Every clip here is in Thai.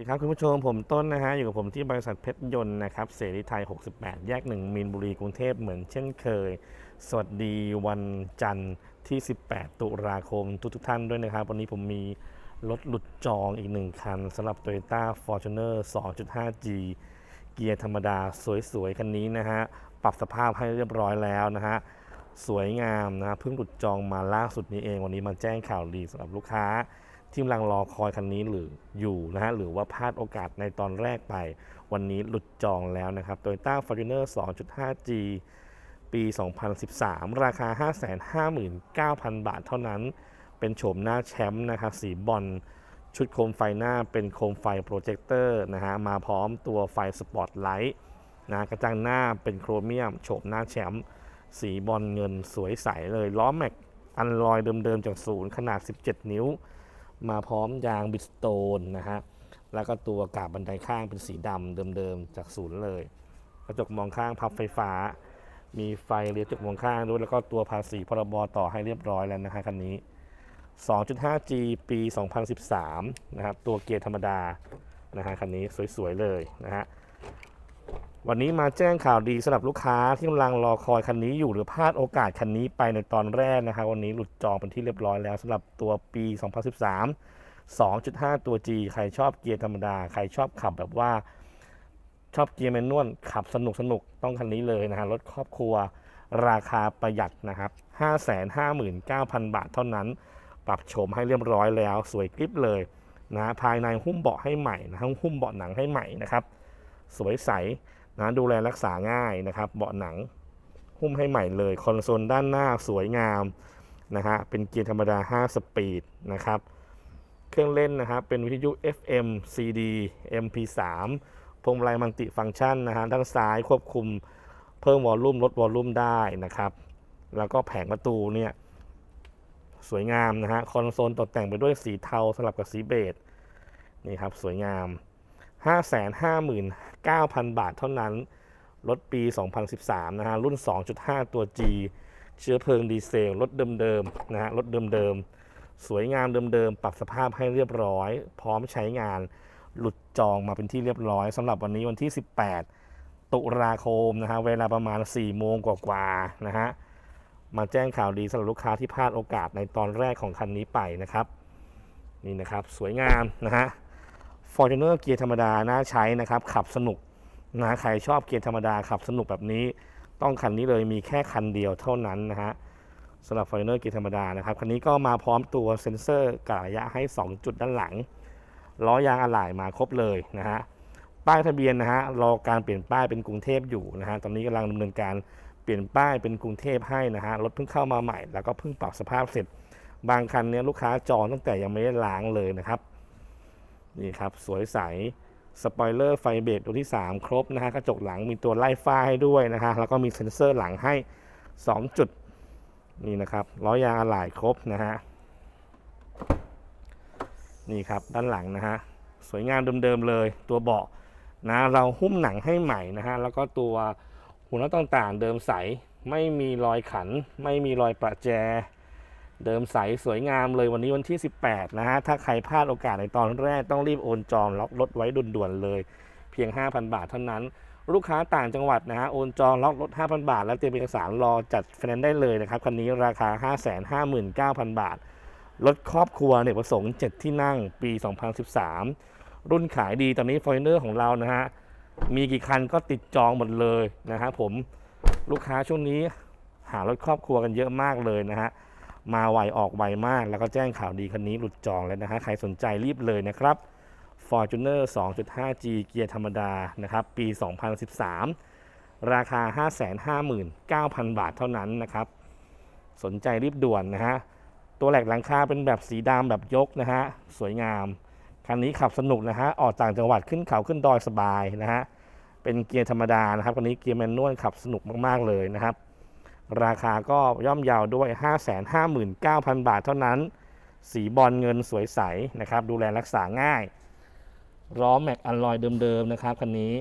ดีครับคุณผู้ชมผมต้นนะฮะอยู่กับผมที่บริษัทเพชรยนต์นะครับเสรีไทย 68 แยก 1 มีนบุรีกรุงเทพเหมือนเช่นเคย สวัสดีวันจันทร์ที่ 18 ตุลาคมทุกทุกท่านด้วยนะครับ วันนี้ผมมีรถหลุดจองอีกหนึ่งคันสำหรับ Toyota Fortuner 2.5G เกียร์ธรรมดาสวยๆ คันนี้นะฮะ ปรับสภาพให้เรียบร้อยแล้วนะฮะ สวยงามนะเพิ่งหลุดจองมาล่าสุดนี้เอง วันนี้มาแจ้งข่าวดีสำหรับลูกค้า ที่กำลังรอคอยคันนี้หรืออยู่นะฮะหรือว่าพลาดโอกาสในตอนแรกไป วันนี้หลุดจองแล้วนะครับ Toyota Fortuner 2.5G ปี 2013 ราคา 559,000 บาทเท่านั้น เป็นโฉมหน้าแชมป์นะครับ สีบอลชุดโคมไฟหน้าเป็นโคมไฟโปรเจคเตอร์นะฮะมาพร้อมตัวไฟสปอตไลท์นะกระจังหน้าเป็นโครเมียมโฉมหน้าแชมป์สีบอลเงินสวยใสเลยล้อแม็กอันลอยเดิมๆจากศูนย์ขนาด 17 นิ้ว มาพร้อมยางบิสโตนนะฮะแล้วก็ตัวกาบบันไดข้างเป็นสีดำเดิมๆจากศูนย์เลย กระจกมองข้างพับไฟฟ้า มีไฟเลี้ยวกระจกมองข้างด้วยแล้วก็ตัวภาษีพรบต่อให้เรียบร้อยแล้วนะฮะคันนี้ 2.5G ปี 2013 นะครับตัวเกียร์ธรรมดานะฮะคันนี้สวยๆเลยนะฮะ วันนี้มาแจ้งข่าวดีสำหรับลูกค้าที่กำลังรอคอยคันนี้อยู่หรือพลาดโอกาสคันนี้ไปในตอนแรกนะครับวันนี้หลุดจองเป็นที่เรียบร้อยแล้วสำหรับตัวปี 2013 2.5 ตัว G ใครชอบเกียร์ธรรมดา ใครชอบขับแบบว่า ชอบเกียร์แมนนวลขับสนุกสนุกต้องคันนี้เลยนะฮะรถครอบครัวราคาประหยัดนะครับ 559,000 บาทเท่านั้น ปรับโฉมให้เรียบร้อยแล้ว สวยกริบเลยนะภายในหุ้มเบาะให้ใหม่นะหุ้มเบาะหนังให้ใหม่นะครับ สวยใส นะดูแลรักษาง่ายนะครับ เบาะหนังหุ้มให้ใหม่เลย คอนโซลด้านหน้าสวยงามนะฮะเป็นเกียร์ธรรมดา 5 สปีดนะครับเครื่องเล่นนะครับเป็นวิทยุ FM CD MP3 พวงมาลัยมัลติฟังก์ชันนะฮะด้านซ้ายควบคุมเพิ่มวอลลุ่มลดวอลลุ่มได้นะครับ แล้วก็แผงประตูเนี่ยสวยงามนะฮะคอนโซลตกแต่งไปด้วยสีเทาสลับกับสีเบจนี่ครับสวยงาม 559,000 บาทเท่านั้น รถปี 2013 นะฮะ รุ่น 2.5 ตัว G เชื้อเพลิงดีเซล รถเดิมๆ นะฮะ รถเดิมๆ สวยงามเดิมๆ ปรับสภาพให้เรียบร้อย พร้อมใช้งาน หลุดจองมาเป็นที่เรียบร้อยสำหรับวันนี้วันที่ 18 ตุลาคมนะฮะ เวลาประมาณ 4 โมงกว่าๆ นะฮะ มาแจ้งข่าวดีสำหรับลูกค้าที่พลาดโอกาสในตอนแรกของคันนี้ไปนะครับ นี่นะครับ สวยงามนะฮะ Fortuner เกียร์ธรรมดาน่าใช้นะครับ ขับสนุกนะใครชอบเกียร์ธรรมดาขับสนุกแบบนี้ ต้องคันนี้เลยมีแค่คันเดียวเท่านั้นนะฮะสำหรับ Fortuner เกียร์ธรรมดานะครับ คันนี้ก็มาพร้อมตัวเซ็นเซอร์กะระยะให้ 2 จุดด้านหลังล้อยางอะไหล่มาครบเลยนะฮะป้ายทะเบียนนะฮะรอการเปลี่ยนป้ายเป็นกรุงเทพอยู่นะฮะตอนนี้กำลังดำเนินการเปลี่ยนป้ายเป็นกรุงเทพให้นะฮะรถเพิ่งเข้ามาใหม่ แล้วก็เพิ่งปรับสภาพเสร็จ บางคันเนี้ยลูกค้าจองตั้งแต่ยังไม่ได้ล้างเลยนะครับ นี่ครับสวยใสสปอยเลอร์ไฟเบรกตัวที่ 3 ครบนะฮะกระจกหลังมีตัวไล่ฟ้าให้ด้วยนะฮะแล้วก็มีเซ็นเซอร์หลังให้ 2 จุดนี่นะครับล้อยางอะไหล่ครบนะฮะนี่ครับด้านหลังนะฮะสวยงามเดิมๆเลย ตัวเบาะนะเราหุ้มหนังให้ใหม่นะฮะแล้วก็ตัวหัวน็อตต่างๆ เดิมใสไม่มีรอยขัน ไม่มีรอยประแจ เดิมใสสวยงามเลยวันนี้วันที่ 18 นะฮะ ถ้าใครพลาดโอกาสในตอนแรกต้องรีบโอนจองล็อกรถไว้ด่วนๆเลย เพียง 5,000 บาทเท่านั้น ลูกค้าต่างจังหวัดนะฮะ โอนจองล็อกรถ 5,000 บาท แล้วเตรียมเอกสารรอจัดไฟแนนซ์ได้เลยนะครับ คันนี้ราคา 559,000 บาท รถครอบครัวเนี่ยประสงค์ 7 ที่นั่งปี 2013 รุ่นขายดีตอนนี้ฟอร์เนอร์ของเรานะฮะมีกี่คันก็ติดจองหมดเลยนะฮะผมลูกค้าช่วงนี้หารถครอบครัวกันเยอะมากเลยนะฮะ มาไวออกไวมาก แล้วก็แจ้งข่าวดีคันนี้หลุดจองแล้วนะฮะ ใครสนใจรีบเลยนะครับ Fortuner 2.5G เกียร์ธรรมดานะครับ ปี 2013 ราคา 559,000 บาทเท่านั้นนะครับ สนใจรีบด่วนนะฮะ ตัวแหลกหลังคาเป็นแบบสีดำแบบยกนะฮะ สวยงาม คันนี้ขับสนุกนะฮะ ออกต่างจังหวัดขึ้นเขาขึ้นดอยสบายนะฮะ เป็นเกียร์ธรรมดานะครับ คันนี้เกียร์แมนนวลขับสนุกมากๆเลยนะครับ ราคาก็ย่อมเยาวด้วย 559,000 บาทเท่านั้น สีบอลเงินสวยใสนะครับ ดูแลรักษาง่ายล้อแม็กอัลลอยเดิมๆนะครับคันนี้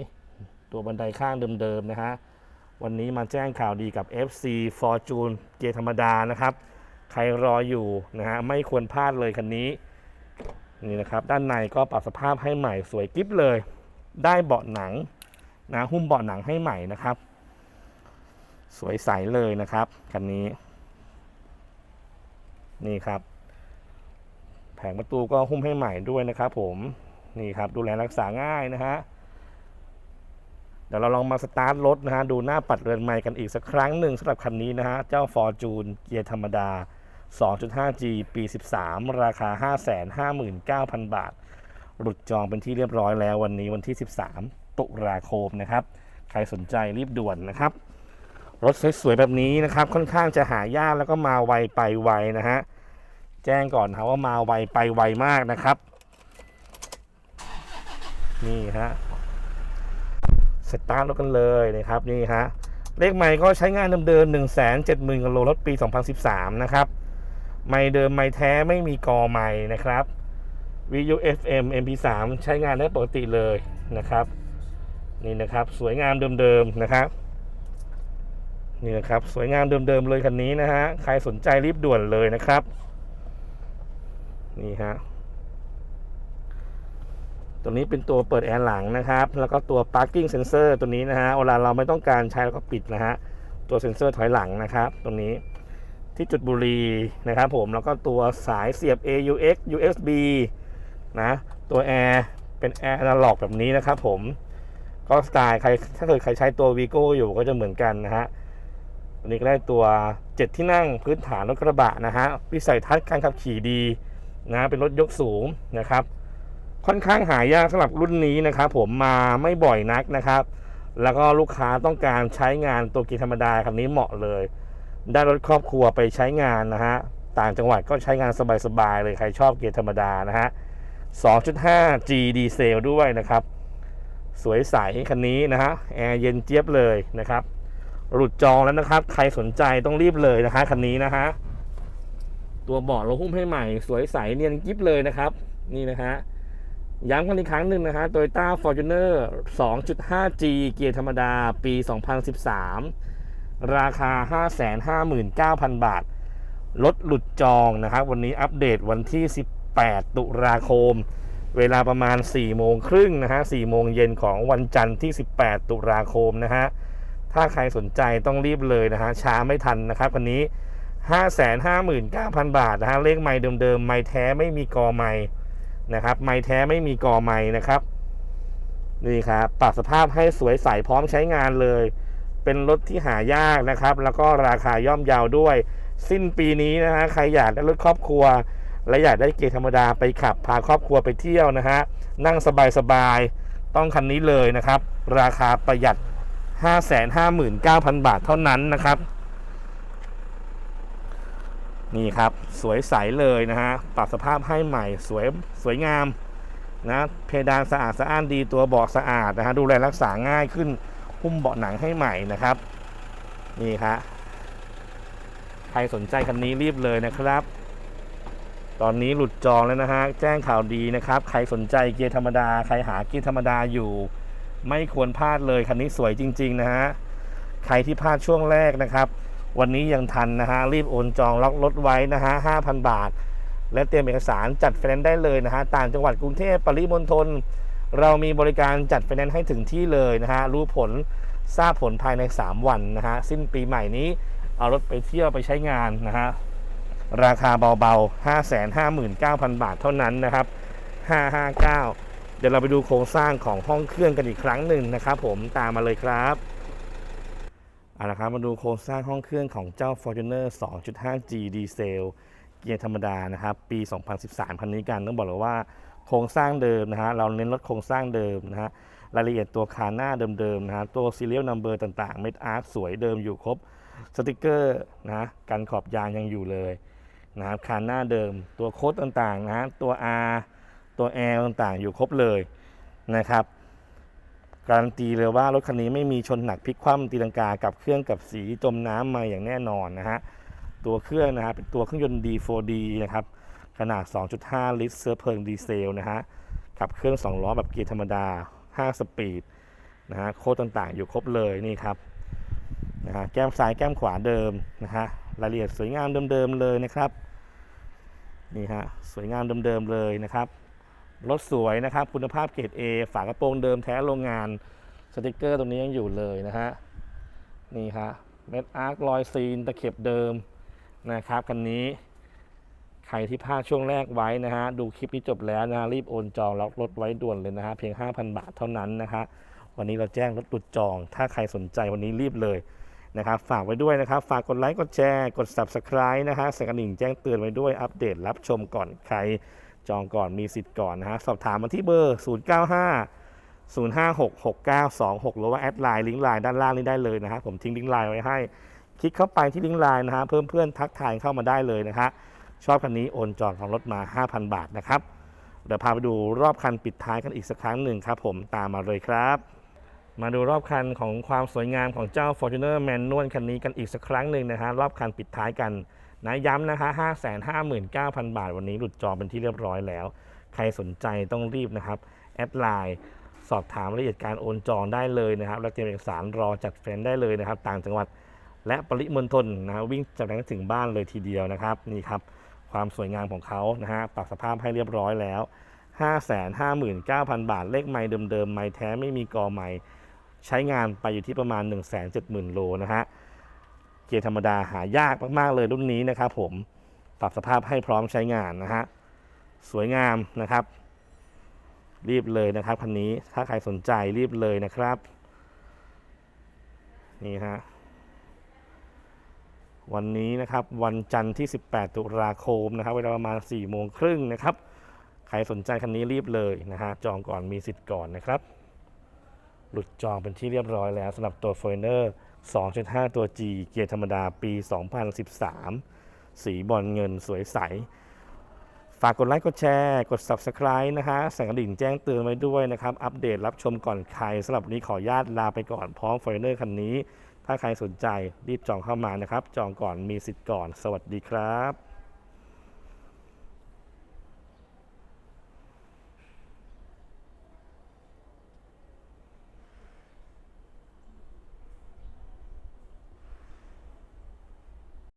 ตัวบันไดข้างเดิมๆนะฮะวันนี้มาแจ้งข่าวดีกับ FC Fortune เกียร์ธรรมดานะครับ ใครรออยู่นะฮะไม่ควรพลาดเลยคันนี้นี่นะครับ ด้านในก็ปรับสภาพให้ใหม่สวยกิ๊บเลย ได้เบาะหนังนะหุ้มเบาะหนังให้ใหม่นะครับ สวยใสเลยนะครับคันนี้ นี่ครับ แผงประตูก็หุ้มให้ใหม่ด้วยนะครับผมนี่ครับดูแลรักษาง่ายนะฮะเดี๋ยวเราลองมาสตาร์ทรถนะฮะดูหน้าปัดเรือนไม้กันอีกสักครั้งหนึ่งสำหรับคันนี้นะฮะเจ้า Fortune เกียร์ธรรมดา 2.5G ปี 13 ราคา 559,000 บาท หลุดจองเป็นที่เรียบร้อยแล้ววันนี้วันที่ 13 ตุลาคมนะครับ ใครสนใจรีบด่วนนะครับ รถสวยๆแบบนี้นะครับ ค่อนข้างจะหายากแล้วก็มาไวไปไวนะฮะแจ้งก่อนนะว่ามาไวไปไวมากนะครับ นี่ฮะสตาร์ทรถกันเลยนะครับนี่ฮะเลขใหม่ก็ใช้งานเดิมๆ1 7 0 0 0 0กิโลรถปี 2013 นะครับ ไม่เดิมไม่แท้ไม่มีกอใหม่นะครับ VU FM MP3 ใช้งานได้ปกติเลยนะครับ นี่นะครับ สวยงามเดิมๆนะครับ นี่นะครับสวยงามเดิมๆเลยคันนี้นะฮะใครสนใจรีบด่วนเลยนะครับ นี่ฮะตัวนี้เป็นตัวเปิดแอร์หลังนะครับ แล้วก็ตัว parking sensor ตัวนี้นะฮะเวลาเราไม่ต้องการใช้เราก็ปิดนะฮะตัวเซ็นเซอร์ถอยหลังนะครับตรงนี้ที่จุดบุรีนะครับผมแล้วก็ตัวสายเสียบ AUX USB นะตัวแอร์เป็นแอร์อนาล็อกแบบนี้นะครับผมก็สไตล์ใครถ้าเกิดใครใช้ตัว Vigo อยู่ก็จะเหมือนกันนะฮะ อันนี้ก็ได้ตัว 7 ที่นั่งพื้นฐานรถกระบะนะฮะวิสัยทัศน์การขับขี่ดีนะเป็นรถยกสูงนะครับ ค่อนข้างหายากสำหรับรุ่นนี้นะครับผมมาไม่บ่อยนักนะครับ แล้วก็ลูกค้าต้องการใช้งานตัวกีธรรมดาคันนี้เหมาะเลย ได้รถครอบครัวไปใช้งานนะฮะต่างจังหวัดก็ใช้งานสบายๆเลยใครชอบเกียร์ธรรมดานะฮะ 2.5G ดีเซลด้วยนะครับ สวยใสคันนี้นะฮะแอร์เย็นเจี๊ยบเลยนะครับ หลุดจองแล้วนะครับ ใครสนใจต้องรีบเลยนะฮะคันนี้นะฮะตัวเบาะเราหุ้มให้ใหม่ สวยใสเนียนกิ๊บเลยนะครับ นี่นะฮะย้ำกันอีกครั้งหนึ่งนะฮะ Toyota Fortuner 2.5G เกียร์ธรรมดาปี 2013 ราคา 559,000 บาทรถหลุดจองนะครับ วันนี้อัปเดตวันที่ 18 ตุลาคม เวลาประมาณ 4 โมงครึ่งนะฮะ4โมงเย็นของวันจันทร์ที่ 18 ตุลาคมนะฮะ ถ้าใครสนใจต้องรีบเลยนะฮะช้าไม่ทันนะครับวันนี้ 559,000 บาทนะฮะเลขไม่เดิมๆไม่แท้ไม่มีกอไม่นะครับไม่แท้ไม่มีกอไม่นะครับนี่ครับปรับสภาพให้สวยใสพร้อมใช้งานเลย เป็นรถที่หายากนะครับ แล้วก็ราคาย่อมเยาวด้วย สิ้นปีนี้นะฮะใครอยากได้รถครอบครัว และอยากได้เกียร์ธรรมดาไปขับพาครอบครัวไปเที่ยวนะฮะนั่งสบายๆต้องคันนี้เลยนะครับ ราคาประหยัด 559,000 บาทเท่านั้นนะครับ นี่ครับสวยใสเลยนะฮะปรับสภาพให้ใหม่สวยสวยงามนะเพดานสะอาดสะอ้านดีตัวเบาะสะอาดนะฮะดูแลรักษาง่ายขึ้นหุ้มเบาะหนังให้ใหม่นะครับ นี่ครับใครสนใจคันนี้รีบเลยนะครับ ตอนนี้หลุดจองแล้วนะฮะแจ้งข่าวดีนะครับ ใครสนใจเกียร์ธรรมดา ใครหาเกียร์ธรรมดาอยู่ ไม่ควรพลาดเลยคันนี้สวยจริง ๆ นะฮะ ใครที่พลาดช่วงแรกนะครับ วันนี้ยังทันนะฮะ รีบโอนจองล็อกรถไว้นะฮะ5,000บาท และเตรียมเอกสารจัดไฟแนนซ์ได้เลยนะฮะ ต่างจังหวัดกรุงเทพปริมณฑลเรามีบริการจัดไฟแนนซ์ให้ถึงที่เลยนะฮะ รู้ผลทราบผลภายใน 3 วันนะฮะ สิ้นปีใหม่นี้เอารถไปเที่ยวไปใช้งานนะฮะ ราคาเบาๆ 559,000 บาทเท่านั้นนะครับ 559 เดี๋ยวเราไปดูโครงสร้างของห้องเครื่องกันอีกครั้งหนึ่งนะครับผมตามมาเลยครับเอาละครับมาดูโครงสร้างห้องเครื่องของเจ้า Fortuner 2.5G ดีเซลเกียร์ธรรมดานะครับ ปี 2013 คันนี้กันต้องบอกเลยว่าโครงสร้างเดิมนะฮะเราเน้นรถโครงสร้างเดิมนะฮะรายละเอียดตัวคาหน้าเดิมๆนะฮะตัว serial number ต่างๆ เม็ดอาร์ตสวยเดิมอยู่ครบสติกเกอร์นะกันขอบยางยังอยู่เลยนะครับคาหน้าเดิมตัวโค้ดต่างๆนะฮะตัว R ตัว L ต่างๆ อยู่ครบเลยนะครับ การันตีเลยว่ารถคันนี้ไม่มีชนหนักพลิกคว่ำตีลังกากับเครื่องกับสีจมน้ำมาอย่างแน่นอนนะฮะตัวเครื่องนะฮะเป็นตัวเครื่องยนต์ D4D นะครับขนาด 2.5 ลิตรเชื้อเพลิงดีเซลนะฮะขับเครื่อง2ล้อแบบเกียร์ธรรมดา 5 สปีดนะฮะโค้ดต่างๆ อยู่ครบเลยนี่ครับนะฮะแก้มซ้ายแก้มขวาเดิมนะฮะรายละเอียดสวยงามเดิมๆเลยนะครับนี่ฮะสวยงามเดิมๆเลยนะครับ รถสวยนะครับ คุณภาพเกรด A ฝากระโปรงเดิมแท้โรงงาน สติกเกอร์ตรงนี้ยังอยู่เลยนะฮะ นี่ฮะเม็ดอาร์คลอยซีนตะเข็บเดิมนะครับคันนี้ ใครที่พลาดช่วงแรกไว้นะฮะ ดูคลิปนี้จบแล้วนะฮะรีบโอนจองล็อกรถไว้ด่วนเลยนะฮะ เพียง 5,000 บาทเท่านั้นนะฮะ วันนี้เราแจ้งรถหลุดจอง ถ้าใครสนใจวันนี้รีบเลยนะครับ ฝากไว้ด้วยนะครับ ฝากกดไลค์ กดแชร์ กด Subscribe นะฮะสั่นกระดิ่งแจ้งเตือนไว้ด้วย อัปเดตรับชมก่อนใคร จองก่อนมีสิทธิ์ก่อนนะฮะสอบถามมาที่เบอร์ 095 0566926 หรือว่าแอดไลน์ลิงก์ไลน์ด้านล่างนี้ได้เลยนะฮะผมทิ้งลิงก์ไลน์ไว้ให้ คลิกเข้าไปที่ลิงก์ไลน์นะฮะเพิ่มเพื่อนทักทายเข้ามาได้เลยนะฮะชอบคันนี้โอนจองของรถมา 5,000 บาทนะครับเดี๋ยวพาไปดูรอบคันปิดท้ายกันอีกสักครั้งหนึ่งครับผมตามมาเลยครับ มาดูรอบคันของความสวยงามของเจ้า Fortuner Manual คันนี้กันอีกสักครั้งหนึ่งนะฮะรอบคันปิดท้ายกัน นะย้ำนะคะ 559,000 บาท วันนี้หลุดจอเป็นที่เรียบร้อยแล้ว ใครสนใจต้องรีบนะครับ แอดไลน์สอบถามรายละเอียดการโอนจองได้เลยนะครับแล้วเตรียมเอกสารรอจัดแฟนได้เลยนะครับ ต่างจังหวัดและปริมณฑลนะวิ่งจากนั้นถึงบ้านเลยทีเดียวนะครับนี่ครับความสวยงามของเขานะฮะปรับสภาพให้เรียบร้อยแล้ว 559,000 บาท เลขไม่เดิมๆไม่แท้ไม่มีกอไม่ใช้งานไปอยู่ที่ประมาณ 170,000 โลนะฮะ เกียร์ธรรมดาหายากมากๆเลยรุ่นนี้นะครับผมปรับสภาพให้พร้อมใช้งานนะฮะสวยงามนะครับ รีบเลยนะครับคันนี้ถ้าใครสนใจรีบเลยนะครับ นี่ฮะวันนี้นะครับวันจันทร์ที่ 18 ตุลาคมนะครับ เวลาประมาณ 4 โมงครึ่งนะครับ ใครสนใจคันนี้รีบเลยนะฮะจองก่อนมีสิทธิ์ก่อนนะครับ หลุดจองเป็นที่เรียบร้อยแล้วสำหรับตัว f o r e i g n e r 2.5 ตัว G เกียร์ธรรมดาปี 2013 สีบอลเงินสวยใส ฝากกดไลค์ กดแชร์ กด Subscribe นะฮะสั่งกระดิ่งแจ้งเตือนไว้ด้วยนะครับ อัปเดตรับชมก่อนใครสำหรับวันนี้ขออนุญาตลาไปก่อนพร้อมฟอร์เนอร์คันนี้ ถ้าใครสนใจรีบจองเข้ามานะครับ จองก่อนมีสิทธิ์ก่อน สวัสดีครับ